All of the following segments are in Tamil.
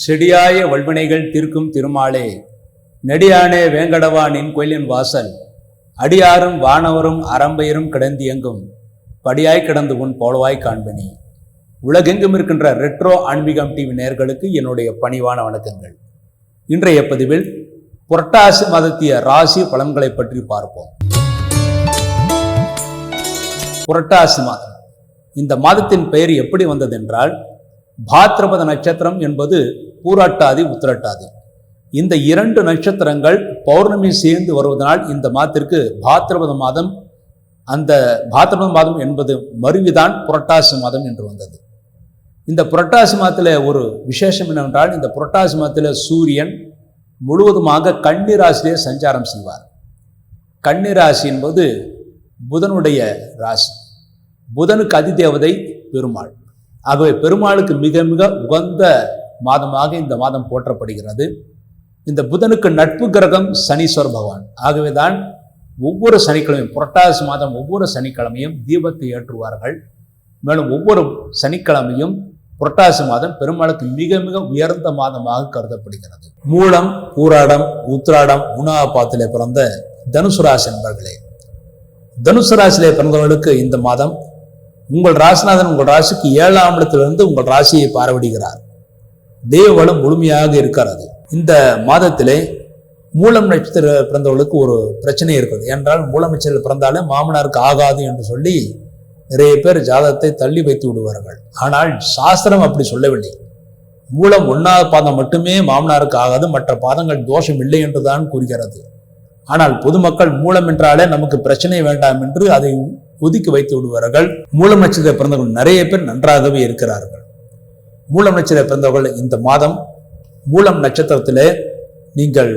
செடியாய வல்வினைகள் தீர்க்கும் திருமாலே. நெடியானே வேங்கடவா நின் கோயிலின் வாசல். அடியாரும் வானவரும் அறம்பெயரும் கிடந்தியங்கும். படியாய் கிடந்து உன் போலவாய் காண்பனி. உலகெங்கும் இருக்கின்ற ரெட்ரோ ஆன்மீகம் டிவி நேர்களுக்கு என்னுடைய பணிவான வணக்கங்கள். இன்றைய பதிவில் புரட்டாசி மாதத்திய ராசி பலன்களை பற்றி பார்ப்போம். புரட்டாசி மாதம். இந்த மாதத்தின் பெயர் எப்படி வந்ததென்றால் பாத்ரபத நட்சத்திரம் என்பது பூராட்டாதி உத்திரட்டாதி. இந்த இரண்டு நட்சத்திரங்கள் பௌர்ணமி சேர்ந்து வருவதனால் இந்த மாதத்திற்கு பாத்ரபத மாதம் அந்த பாத்ரபத மாதம் என்பது மருவிதான் புரட்டாசி மாதம் என்று வந்தது. இந்த புரட்டாசி மாதத்தில் ஒரு விசேஷம் என்னவென்றால் இந்த புரட்டாசி மாதத்தில் சூரியன் முழுவதுமாக கன்னிராசியிலே சஞ்சாரம் செய்வார். கன்னிராசி என்பது புதனுடைய ராசி. புதனுக்கு அதிதேவதை பெருமாள் ஆகவே பெருமாளுக்கு மிக மிக உகந்த மாதமாக இந்த மாதம் போற்றப்படுகிறது. இந்த புதனுக்கு நட்பு கிரகம் சனீஸ்வர் பகவான். ஆகவே தான் ஒவ்வொரு சனிக்கிழமையும் புரட்டாசி மாதம் ஒவ்வொரு சனிக்கிழமையும் தீபத்தை ஏற்றுவார்கள். மேலும் ஒவ்வொரு சனிக்கிழமையும் புரட்டாசி மாதம் பெருமாளுக்கு மிக மிக உயர்ந்த மாதமாக கருதப்படுகிறது. மூலம் பூராடம் உத்ராடம் உணாபாத்திலே பிறந்த தனுசு ராசி என்பர்களே தனுசு ராசியிலே பிறந்தவர்களுக்கு இந்த மாதம் உங்கள் ராசிநாதன் உங்கள் ராசிக்கு ஏழாம் இடத்திலிருந்து உங்கள் ராசியை பார்வையிடுகிறார். தேவவளம் முழுமையாக இருக்கிறது. இந்த மாதத்திலே மூலம் நட்சத்திர பிறந்தவர்களுக்கு ஒரு பிரச்சனை இருக்குது என்றால் மூலம் நட்சத்திரம் பிறந்தாலே மாமனாருக்கு ஆகாது என்று சொல்லி நிறைய பேர் ஜாதகத்தை தள்ளி வைத்து விடுவார்கள். ஆனால் சாஸ்திரம் அப்படி சொல்லவில்லை. மூலம் ஒன்றாவது பாதம் மட்டுமே மாமனாருக்கு ஆகாது மற்ற பாதங்கள் தோஷம் இல்லை என்றுதான் கூறுகிறது. ஆனால் பொதுமக்கள் மூலம் என்றாலே நமக்கு பிரச்சனை வேண்டாம் என்று அதை ஒதுக்கி வைத்து விடுவார்கள். மூலம் நட்சத்திர பிறந்தவர்கள் நிறைய பேர் நன்றாகவே இருக்கிறார்கள். மூலம் நட்சத்திர பிறந்தவர்கள் இந்த மாதம் மூலம் நட்சத்திரத்திலே நீங்கள்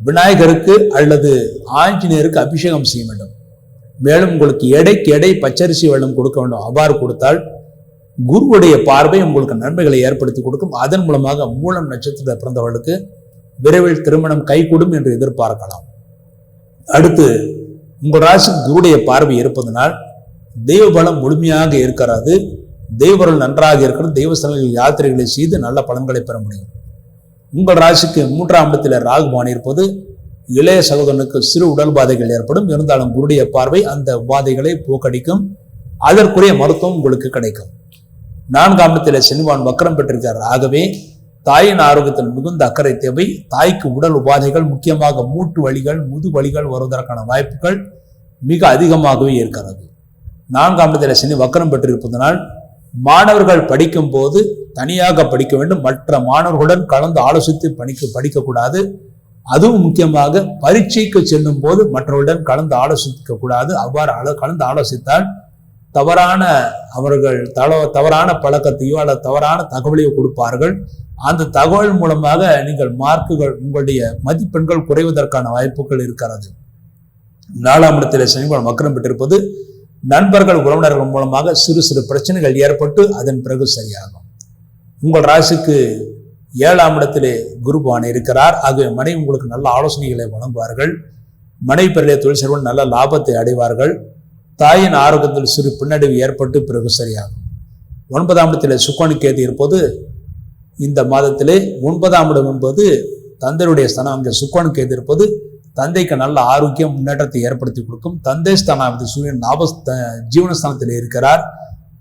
விநாயகருக்கு அல்லது ஆஞ்சநேயருக்கு அபிஷேகம் செய்ய வேண்டும். மேலும் உங்களுக்கு எடைக்கு எடை பச்சரிசி வெள்ளம் கொடுக்க வேண்டும். அவ்வாறு கொடுத்தால் குருவுடைய பார்வை உங்களுக்கு நன்மைகளை ஏற்படுத்தி கொடுக்கும். அதன் மூலமாக மூலம் நட்சத்திர பிறந்தவர்களுக்கு விரைவில் திருமணம் கைகூடும் என்று எதிர்பார்க்கலாம். அடுத்து உங்கள் ராசிக்கு குருடைய பார்வை இருப்பதனால் தெய்வ பலம் முழுமையாக இருக்கிறது. தெய்வர்கள் நன்றாக இருக்கிறது. தெய்வ ஸ்தலங்களில் யாத்திரைகளை செய்து நல்ல பலன்களை பெற முடியும். உங்கள் ராசிக்கு மூன்றாம் இடத்தில் ராகுபான் இருப்பது. இளைய சகோதரனுக்கு சிறு உடல் பாதைகள் ஏற்படும். இருந்தாலும் குருடைய பார்வை அந்த உபாதைகளை போக்கடிக்கும். அதற்குரிய மருத்துவம் உங்களுக்கு கிடைக்கும். நான்காம் இடத்தில் செல்வான் வக்கரம் பெற்றிருக்கிறார் ஆகவே தாயின் ஆரோக்கியத்தில் மிகுந்த அக்கறை தேவை. தாய்க்கு உடல் உபாதைகள் முக்கியமாக மூட்டு வலிகள் முது வலிகள் வருவதற்கான வாய்ப்புகள் மிக அதிகமாகவே இருக்கிறது. நான்காம் இடத்தில் சனி வக்கரம் பெற்றிருப்பதனால் மாணவர்கள் படிக்கும் போது தனியாக படிக்க வேண்டும். மற்ற மாணவர்களுடன் கலந்து ஆலோசித்து படிக்க படிக்கக்கூடாது. அதுவும் முக்கியமாக பரீட்சைக்கு செல்லும் போது மற்றவர்களுடன் கலந்து ஆலோசிக்க கூடாது அவ்வாறு கலந்து ஆலோசித்தால் தவறான அவர்கள் தள தவறான பழக்கத்தையோ அல்லது தவறான தகவலையோ கொடுப்பார்கள். அந்த தகவல் மூலமாக நீங்கள் மார்க்குகள் உங்களுடைய மதிப்பெண்கள் குறைவதற்கான வாய்ப்புகள் இருக்கிறது. நாலாம் இடத்தில் சனிபலம் வக்கரம் பெற்றிருப்பது நண்பர்கள் உறவினர்கள் மூலமாக சிறு சிறு பிரச்சனைகள் ஏற்பட்டு அதன் பிறகு சரியாகும். உங்கள் ராசிக்கு ஏழாம் இடத்திலே குருபான் இருக்கிறார். ஆகிய மனைவி உங்களுக்கு நல்ல ஆலோசனைகளை வழங்குவார்கள். மனைவி பிறகு தொழில் செல்வன் நல்ல லாபத்தை அடைவார்கள். தாயின் ஆரோக்கியத்தில் சிறு பின்னடைவு ஏற்பட்டு பிறகு சரியாகும். ஒன்பதாம் இடத்தில் சுக்கோணி கேது இருப்பது இந்த மாதத்திலே ஒன்பதாம் இடம் என்பது தந்தையுடைய ஸ்தானம். அங்கே சுக்கோணி கேது இருப்பது தந்தைக்கு நல்ல ஆரோக்கியம் முன்னேற்றத்தை ஏற்படுத்தி கொடுக்கும். தந்தை ஸ்தானாவது சூரியன் லாப ஜீவனஸ்தானத்தில் இருக்கிறார்.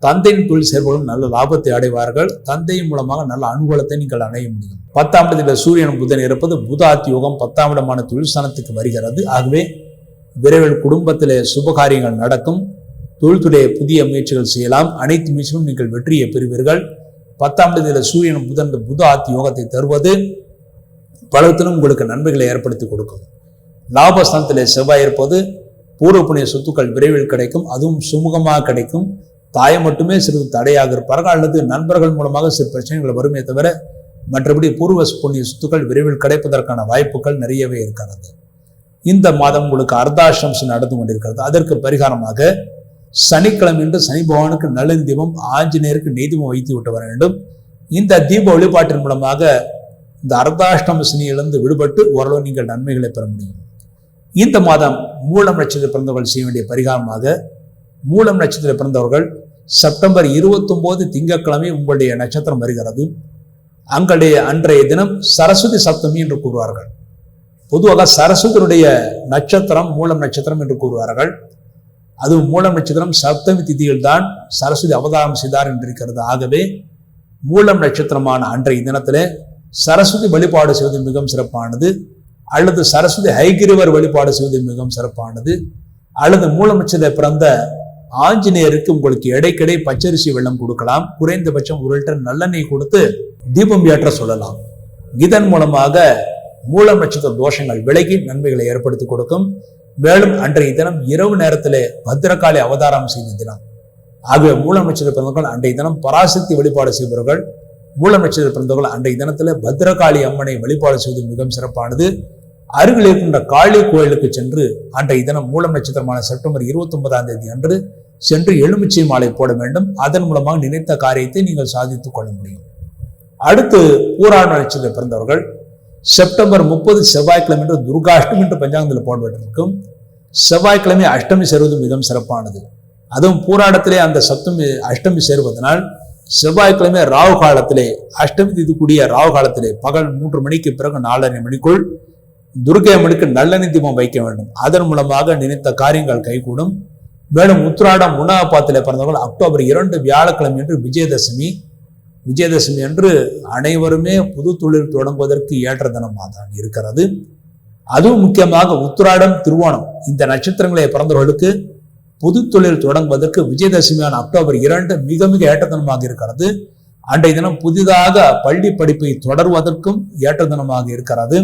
தந்தையின் தொழில் செயல்படும் நல்ல லாபத்தை அடைவார்கள். தந்தையின் மூலமாக நல்ல அனுகூலத்தை நீங்கள் அடைய முடியும். பத்தாம் இடத்தில் சூரியன் புதன் இருப்பது புதாத்தி யோகம் பத்தாம் இடமான தொழில் ஸ்தானத்துக்கு வருகிறது. ஆகவே விரைவில் குடும்பத்திலே சுபகாரியங்கள் நடக்கும். தொழில்துறை புதிய முயற்சிகள் செய்யலாம். அனைத்து முயற்சிகளும் நீங்கள் வெற்றியை பெறுவீர்கள். பத்தாம் தேதியில் சூரியன் புதன் புத ஆத்தி யோகத்தை தருவது பலத்திலும் உங்களுக்கு நன்மைகளை ஏற்படுத்தி கொடுக்கும். லாபஸ்தானத்திலே செவ்வாய் இருப்பது பூர்வ புண்ணிய சொத்துக்கள் விரைவில் கிடைக்கும். அதுவும் சுமூகமாக கிடைக்கும். தாயை மட்டுமே சிறிது தடையாக இருப்பார்கள் அல்லது நண்பர்கள் மூலமாக சிறு பிரச்சனைகள் வருமே தவிர மற்றபடி பூர்வ புண்ணிய சொத்துக்கள் விரைவில் கிடைப்பதற்கான வாய்ப்புகள் நிறையவே இருக்கிறது இந்த மாதம் உங்களுக்கு அர்த்தாசிரம்சம் நடந்து கொண்டிருக்கிறது. அதற்கு பரிகாரமாக சனிக்கிழமை என்று சனி பகவானுக்கு நல்ல தீபம் ஆஞ்சநேயருக்கு நெய்தீபம் வைத்து விட்டு வர வேண்டும். இந்த தீப வழிபாட்டின் மூலமாக இந்த அர்த்தாஷ்டம சனியிலிருந்து விடுபட்டு ஓரளவு நீங்கள் நன்மைகளை பெற முடியும். இந்த மாதம் மூலம் நட்சத்திர பிறந்தவர்கள் செய்ய வேண்டிய பரிகாரமாக மூலம் நட்சத்திர பிறந்தவர்கள் செப்டம்பர் இருபத்தொம்போது திங்கட்கிழமை உங்களுடைய நட்சத்திரம் வருகிறது. அங்களுடைய அன்றைய தினம் சரஸ்வதி சப்தமி என்று கூறுவார்கள். பொதுவாக சரஸ்வதியுடைய நட்சத்திரம் மூலம் நட்சத்திரம் என்று கூறுவார்கள். அது மூலம் நட்சத்திரம் சப்தமி திதியில் தான் சரஸ்வதி அவதாரம் செய்தார் என்று இருக்கிறது ஆகவே மூலம் நட்சத்திரமான அன்றைய தினத்திலே சரஸ்வதி வழிபாடு செய்வது மிகவும் சிறப்பானது. அல்லது சரஸ்வதி ஹைகிரிவர் வழிபாடு செய்வது மிகவும் சிறப்பானது. அல்லது மூலம் நட்சத்திர பிறந்த ஆஞ்சநேயருக்கு உங்களுக்கு இடைக்கிடை பச்சரிசி வெள்ளம் கொடுக்கலாம். குறைந்தபட்சம் ஒரு லிட்டர் நல்லெண்ணெய் கொடுத்து தீபம் ஏற்ற சொல்லலாம். இதன் மூலமாக மூலம் நட்சத்திர தோஷங்கள் விலகி நன்மைகளை ஏற்படுத்தி கொடுக்கும். மேலும் அன்றைய தினம் இரவு நேரத்திலே பத்திரகாளி அவதாரம் செய்த தினம். ஆகிய மூலம் நட்சத்திர பிறந்தவர்கள் அன்றைய தினம் பராசக்தி வழிபாடு செய்பவர்கள் மூலம் நட்சத்திர பிறந்தவர்கள் அன்றைய தினத்தில் பத்திரகாளி அம்மனை வழிபாடு செய்வது மிகவும் சிறப்பானது. அருகில் இருக்கின்ற காளி கோயிலுக்கு சென்று அன்றைய தினம் மூலம் நட்சத்திரமான செப்டம்பர் இருபத்தி ஒன்பதாம் தேதி அன்று சென்று எலுமிச்சை மாலை போட வேண்டும். அதன் மூலமாக நினைத்த காரியத்தை நீங்கள் சாதித்துக் கொள்ள முடியும். அடுத்து பூராண நட்சத்திர பிறந்தவர்கள். செப்டம்பர் முப்பது செவ்வாய்க்கிழமை என்று துர்காஷ்டம் என்று பஞ்சாங்கத்தில் போடப்பட்டிருக்கும். செவ்வாய்க்கிழமை அஷ்டமி சேருவது மிகவும் சிறப்பானது. அதுவும் பூராடத்திலே அந்த சப்தமி அஷ்டமி சேருவதனால் செவ்வாய்க்கிழமை ராகு காலத்திலே அஷ்டமி திதி கூடிய ராகு காலத்திலே பகல் மூன்று மணிக்கு பிறகு நாலரை மணிக்குள் துர்கை அம்மனுக்கு நல்லெண்ணெய் தீபம் வைக்க வேண்டும். அதன் மூலமாக நினைத்த காரியங்கள் கைகூடும். மேலும் உத்திராடம் உணவப்பாத்திலே பிறந்தவர்கள் அக்டோபர் இரண்டு வியாழக்கிழமை என்று விஜயதசமி விஜயதசமி என்று அனைவருமே புது தொழில் தொடங்குவதற்கு ஏற்ற தினமாக தான் இருக்கிறது. அதுவும் முக்கியமாக உத்திராடம் திருவோணம் இந்த நட்சத்திரங்களை பிறந்தவர்களுக்கு புது தொழில் தொடங்குவதற்கு விஜயதசமியான அக்டோபர் இரண்டு மிக மிக ஏற்ற தினமாக இருக்கிறது. அன்றைய தினம் புதிதாக பள்ளி படிப்பை தொடர்வதற்கும் ஏற்ற தினமாக இருக்கிறது.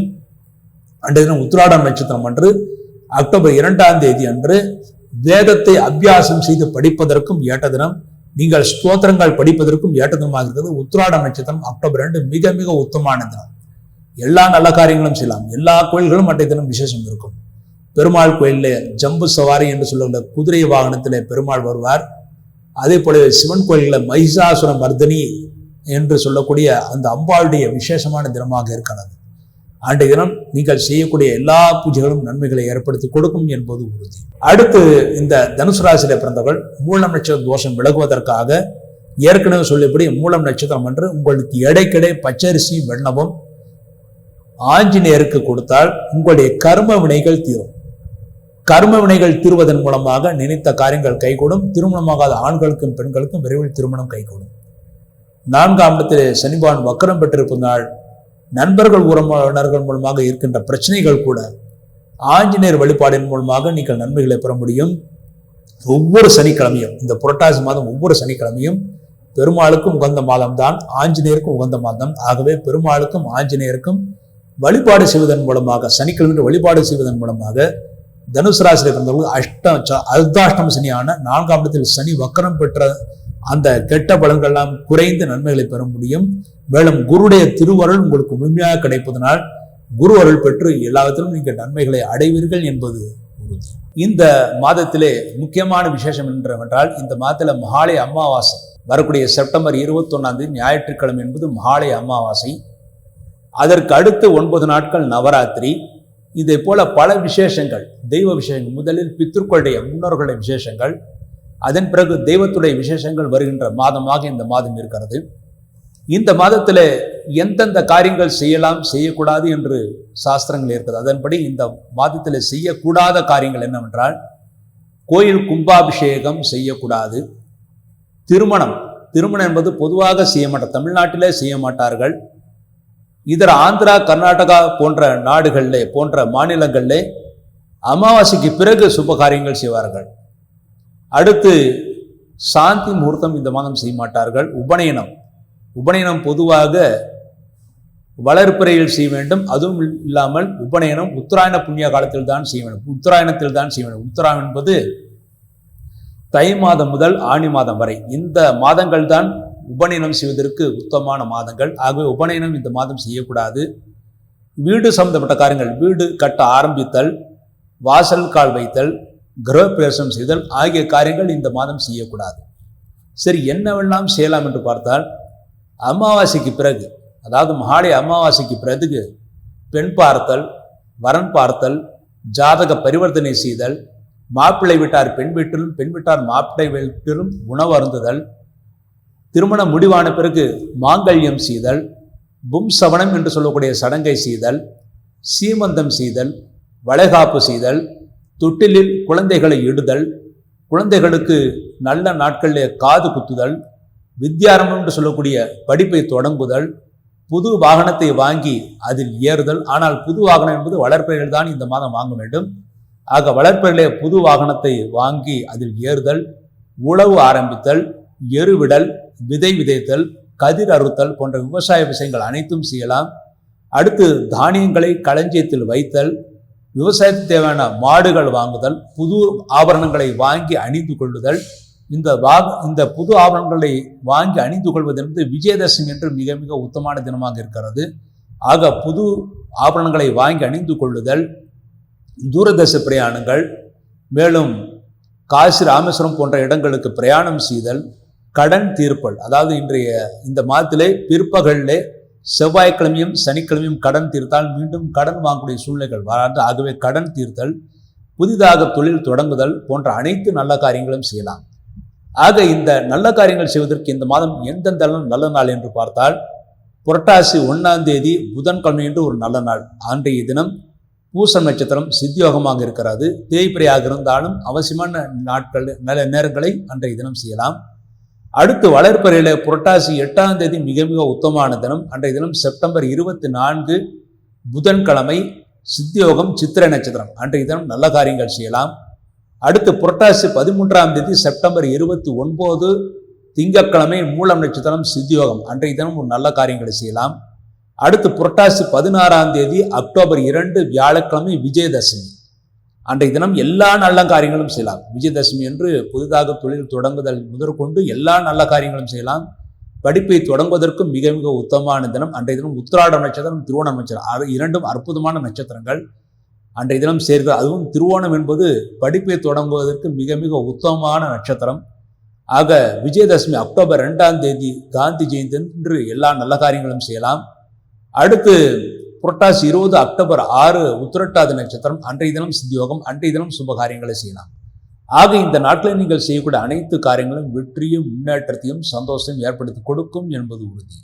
அன்றைய தினம் உத்திராடம் நட்சத்திரம் அன்று அக்டோபர் இரண்டாம் தேதி அன்று வேதத்தை அபியாசம் செய்து படிப்பதற்கும் ஏற்ற தினம் நீங்கள் ஸ்தோத்திரங்கள் படிப்பதற்கும் ஏற்றதுமாக இருக்கிறது. உத்ராட நட்சத்திரம் அக்டோபர் ரெண்டு மிக மிக உத்தமான தினம். எல்லா நல்ல காரியங்களும் செய்யலாம். எல்லா கோயில்களும் அன்றைய தினம் விசேஷம் இருக்கும். பெருமாள் கோயிலில் ஜம்பு சவாரி என்று சொல்லுகிற குதிரை வாகனத்திலே பெருமாள் வருவார். அதே போல சிவன் கோயிலில் மகிஷாசுர மர்தனி என்று சொல்லக்கூடிய அந்த அம்பாளுடைய விசேஷமான தினமாக இருக்கிறது. ஆண்ட தினம் நீங்கள் செய்யக்கூடிய எல்லா பூஜைகளும் நன்மைகளை ஏற்படுத்தி கொடுக்கும் என்பது உறுதி. அடுத்து இந்த தனுசு ராசியில பிறந்தவர்கள் மூலம் நட்சத்திர தோஷம் விலகுவதற்காக ஏற்கனவே சொல்லியபடி மூலம் நட்சத்திரம் என்று உங்களுக்கு எடைக்கிடை பச்சரிசி வெண்ணமும் ஆஞ்சநேயருக்கு கொடுத்தால் உங்களுடைய கர்ம வினைகள் தீரும். கர்ம வினைகள் தீர்வதன் மூலமாக நினைத்த காரியங்கள் கைகூடும். திருமணமாகாத ஆண்களுக்கும் பெண்களுக்கும் விரைவில் திருமணம் கைகூடும். நான்காம் இடத்திலே சனிபான் வக்கரம் பெற்றிருப்பதால் நண்பர்கள் உறவினர்கள் மூலமாக இருக்கின்ற பிரச்சனைகள் கூட ஆஞ்சநேயர் வழிபாடின் மூலமாக நீங்கள் நன்மைகளை பெற முடியும். ஒவ்வொரு சனிக்கிழமையும் இந்த புரட்டாசி மாதம் ஒவ்வொரு சனிக்கிழமையும் பெருமாளுக்கும் உகந்த மாதம் தான் ஆஞ்சநேயருக்கும் உகந்த மாதம். ஆகவே பெருமாளுக்கும் ஆஞ்சநேயருக்கும் வழிபாடு செய்வதன் மூலமாக சனிக்கிழமை வழிபாடு செய்வதன் மூலமாக தனுசு ராசியில் பிறந்தவர்கள் அஷ்டம் அர்த்தாஷ்டம் சனியான நான்காம் இடத்தில் சனி வக்கரம் பெற்ற அந்த கெட்ட பலன்கள்லாம் குறைந்து நன்மைகளை பெற முடியும். மேலும் குருடைய திருவருள் உங்களுக்கு முழுமையாக கிடைப்பதனால் குரு அருள் பெற்று எல்லாத்திலும் நீங்கள் நன்மைகளை அடைவீர்கள் என்பது உறுதி. இந்த மாதத்திலே முக்கியமான விசேஷம் என்னவென்றால் இந்த மாதத்தில் மகாலய அமாவாசை. வரக்கூடிய செப்டம்பர் இருபத்தொன்னாம் தேதி ஞாயிற்றுக்கிழமை என்பது மகாலய அமாவாசை. அதற்கு அடுத்து ஒன்பது நாட்கள் நவராத்திரி. இதை போல பல விசேஷங்கள் தெய்வ விசேஷங்கள் முதலில் பித்திருக்களுடைய முன்னோர்களுடைய விசேஷங்கள் அதன் பிறகு தெய்வத்துடைய விசேஷங்கள் வருகின்ற மாதமாக இந்த மாதம் இருக்கிறது. இந்த மாதத்தில் எந்தெந்த காரியங்கள் செய்யலாம் செய்யக்கூடாது என்று சாஸ்திரங்கள் இருக்கிறது அதன்படி இந்த மாதத்தில் செய்யக்கூடாத காரியங்கள் என்னவென்றால் கோயில் கும்பாபிஷேகம் செய்யக்கூடாது. திருமணம். திருமணம் என்பது பொதுவாக செய்ய மாட்டார். தமிழ்நாட்டிலே செய்ய மாட்டார்கள். இதர ஆந்திரா கர்நாடகா போன்ற நாடுகளில் போன்ற மாநிலங்களிலே அமாவாசைக்கு பிறகு சுப காரியங்கள் செய்வார்கள். அடுத்து சாந்தி முகூர்த்தம் இந்த மாதம் செய்ய மாட்டார்கள் உபநயனம். உபநயனம் பொதுவாக வளர்ப்பிறையில் செய்ய வேண்டும். அதுவும் இல்லாமல் உபநயனம் உத்தராயண புண்ணிய காலத்தில் தான் செய்ய வேண்டும். உத்தராயணத்தில் தான் செய்ய வேண்டும். உத்தராயணம் என்பது தை மாதம் முதல் ஆணி மாதம் வரை. இந்த மாதங்கள் தான் உபநயனம் செய்வதற்கு உத்தமமான மாதங்கள். ஆகவே உபநயனம் இந்த மாதம் செய்யக்கூடாது. வீடு சம்பந்தப்பட்ட காரியங்கள் வீடு கட்ட ஆரம்பித்தல் வாசல் கால் வைத்தல் கிரகப்பிரவேசம் செய்தல் ஆகிய காரியங்கள் இந்த மாதம் செய்யக்கூடாது. சரி என்னவெல்லாம் செய்யலாம் என்று பார்த்தால் அமாவாசைக்கு பிறகு அதாவது மகாலய அமாவாசைக்கு பிறகு பெண் பார்த்தல் வரன் பார்த்தல் ஜாதக பரிவர்த்தனை செய்தல் மாப்பிள்ளை விட்டார் பெண் வீட்டிலும் பெண் விட்டார் மாப்பிள்ளை வீட்டிலும் உணவு அருந்துதல் திருமணம் முடிவான பிறகு மாங்கல்யம் செய்தல் பும்சவனம் என்று சொல்லக்கூடிய சடங்கை செய்தல் சீமந்தம் செய்தல் வளைகாப்பு செய்தல் தொட்டிலில் குழந்தைகளை இடுதல் குழந்தைகளுக்கு நல்ல நாட்களிலே காது குத்துதல் வித்யாரம்பம் என்று சொல்லக்கூடிய படிப்பை தொடங்குதல் புது வாகனத்தை வாங்கி அதில் ஏறுதல். ஆனால் புது வாகனம் என்பது வளர்ப்பைகள் தான் இந்த மாதம் வாங்க வேண்டும். ஆக வளர்ப்பையிலே புது வாகனத்தை வாங்கி அதில் ஏறுதல் உழவு ஆரம்பித்தல் எருவிடல் விதை விதைத்தல் கதிர் அறுத்தல் போன்ற விவசாய விஷயங்கள் அனைத்தும் செய்யலாம். அடுத்து தானியங்களை களஞ்சியத்தில் வைத்தல் விவசாயத்துக்கு தேவையான மாடுகள் வாங்குதல் புது ஆபரணங்களை வாங்கி அணிந்து கொள்ளுதல் இந்த வா இந்த புது ஆபரணங்களை வாங்கி அணிந்து கொள்வது என்பது விஜயதசமி என்று மிக மிக உத்தமான தினமாக இருக்கிறது. ஆக புது ஆபரணங்களை வாங்கி அணிந்து கொள்ளுதல் தூரதேச பிரயாணங்கள் மேலும் காசி ராமேஸ்வரம் போன்ற இடங்களுக்கு பிரயாணம் செய்தல் கடன் தீர்ப்பல் அதாவது இன்றைய இந்த மாதத்திலே பிற்பகலிலே செவ்வாய்க்கிழமையும் சனிக்கிழமையும் கடன் தீர்த்தால் மீண்டும் கடன் வாங்கக்கூடிய சூழ்நிலைகள் வராது. ஆகவே கடன் தீர்த்தல் புதிதாக தொழில் தொடங்குதல் போன்ற அனைத்து நல்ல காரியங்களும் செய்யலாம். ஆக இந்த நல்ல காரியங்கள் செய்வதற்கு இந்த மாதம் எந்தெந்த நல்ல நாள் என்று பார்த்தால் புரட்டாசி ஒன்றாம் தேதி புதன்கிழமை என்று ஒரு நல்ல நாள். அன்றைய தினம் பூச நட்சத்திரம் சித்தியோகமாக இருக்கிறது. தேய்பிரையாக இருந்தாலும் அவசியமான நாட்கள் நல்ல நேரங்களை அன்றைய தினம் செய்யலாம். அடுத்து வளர்ப்பறையில் புரட்டாசி எட்டாம் தேதி மிக மிக உத்தமான தினம். அன்றைய தினம் செப்டம்பர் இருபத்தி நான்கு புதன்கிழமை சித்தியோகம் சித்திரை நட்சத்திரம். அன்றைய தினம் நல்ல காரியங்கள் செய்யலாம். அடுத்து புரட்டாசி பதிமூன்றாம் தேதி செப்டம்பர் இருபத்தி ஒன்பது திங்கக்கிழமை மூலம் நட்சத்திரம் சித்தியோகம். அன்றைய தினம் ஒரு நல்ல காரியங்களை செய்யலாம். அடுத்து புரட்டாசி பதினாறாம் தேதி அக்டோபர் இரண்டு வியாழக்கிழமை விஜயதசமி. அன்றைய தினம் எல்லா நல்ல காரியங்களும் செய்யலாம். விஜயதசமி என்று புதிதாக தொழில் தொடங்குதல் முதற்கொண்டு எல்லா நல்ல காரியங்களும் செய்யலாம். படிப்பை தொடங்குவதற்கும் மிக மிக உத்தமமான தினம். அன்றைய தினம் உத்திராட நட்சத்திரம் திருவோண நட்சத்திரம். அது இரண்டும் அற்புதமான நட்சத்திரங்கள். அன்றைய தினம் சேர்க்க அதுவும் திருவோணம் என்பது படிப்பை தொடங்குவதற்கு மிக மிக உத்தமமான நட்சத்திரம். ஆக விஜயதசமி அக்டோபர் ரெண்டாம் தேதி காந்தி ஜெயந்தி என்று எல்லா நல்ல காரியங்களும் செய்யலாம். அடுத்து புரட்டாசி இருபது அக்டோபர் ஆறு உத்திரட்டாதி நட்சத்திரம் அன்றைய தினம் சித்தியோகம் அன்றைய தினம் சுப காரியங்களை செய்யலாம். ஆக இந்த நாட்களில் நீங்கள் செய்யக்கூடிய அனைத்து காரியங்களும் வெற்றியும் முன்னேற்றத்தையும் சந்தோஷத்தையும் ஏற்படுத்தி கொடுக்கும் என்பது உறுதி.